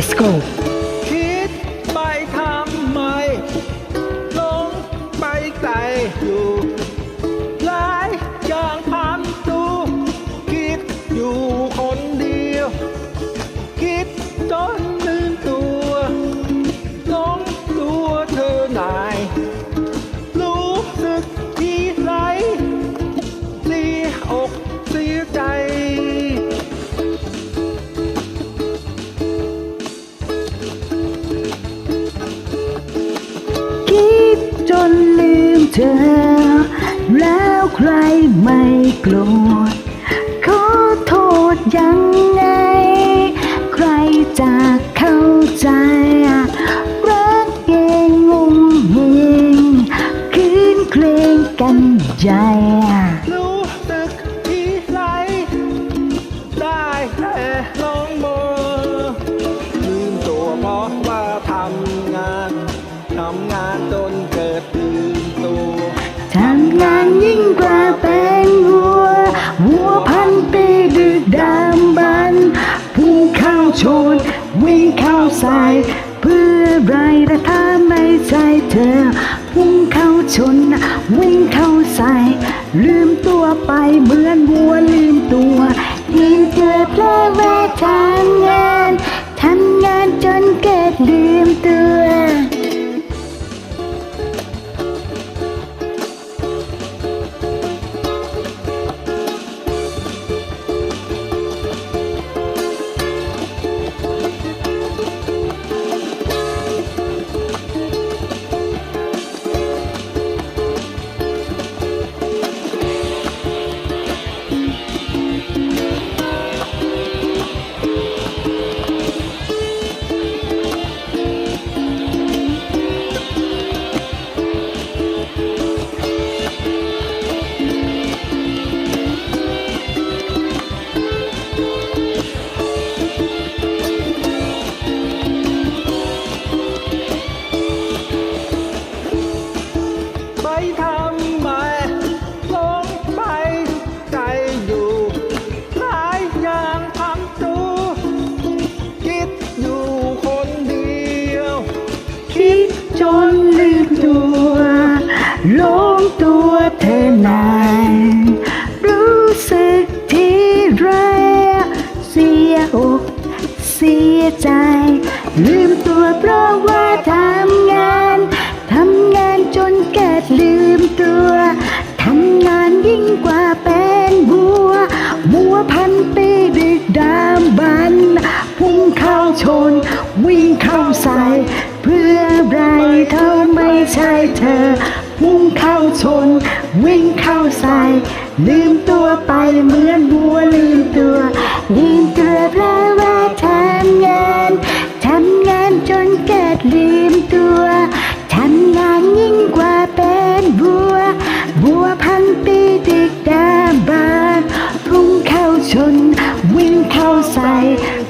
let's go คิดไปทำไมลงไปไกลอยู่หลายอย่างพันตูคิดอยู่คนเดียว คิดจนลืมตัวหลงตัวเธอไหน อ แล้วใครไม่โกรธขอโทษยังไง ใครจะเข้าใจ รักเองงงเหงคืนเคลงกันใหญ่ วัวพันปีดึกดำบรรพ์พุ่งเข้าชน วิ่งเข้าใส่เพื่อไรแต่ถ้าไม่ใช่เธอ พุ่งเข้าชน วิ่งเข้าใส่ ลืมตัวไปเหมือนวัวลืมตัวยิ่งเกิดเพราะว่าทำงานทำงานจนเกิดลืม ลงตัวเธอนานรู้สึกที่ไรเสียอกเสียใจ ลืมตัวเพราะว่าทำงานทำงานจนเกิดลืมตัวทำงานยิ่งกว่าเป็นบัว บัวพันปีดึกดามบัน พุ่งเข้าชน วิ่งเข้าใส่ เพื่อไรเธอไม่ใช่เธอ พุ่งเข้าชน วิ่งเข้าใส่ลืมตัวไปเหมือนบัวลืมตัวลืมตัวเพราะว่าทำงานทำงานจนเกิดลืมตัวทำงานยิ่งกว่าเป็นบัว บัวพันปีดึกดาบานพุ่งเข้าชน วิ่งเข้าใส่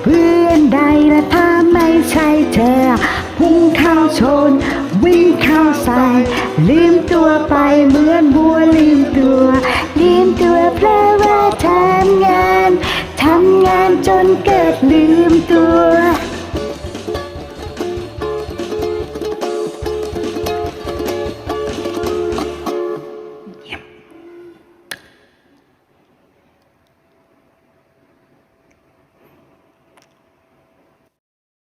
เพื่อนใดละถ้าไม่ใช่เธอ พุ่งเข้าชน วิ่งเข้าใส่ ลืมตัวไปเหมือนบัวลืมตัว ลืมตัวเพราะว่าทำงาน ทำงานจนเกิดลืม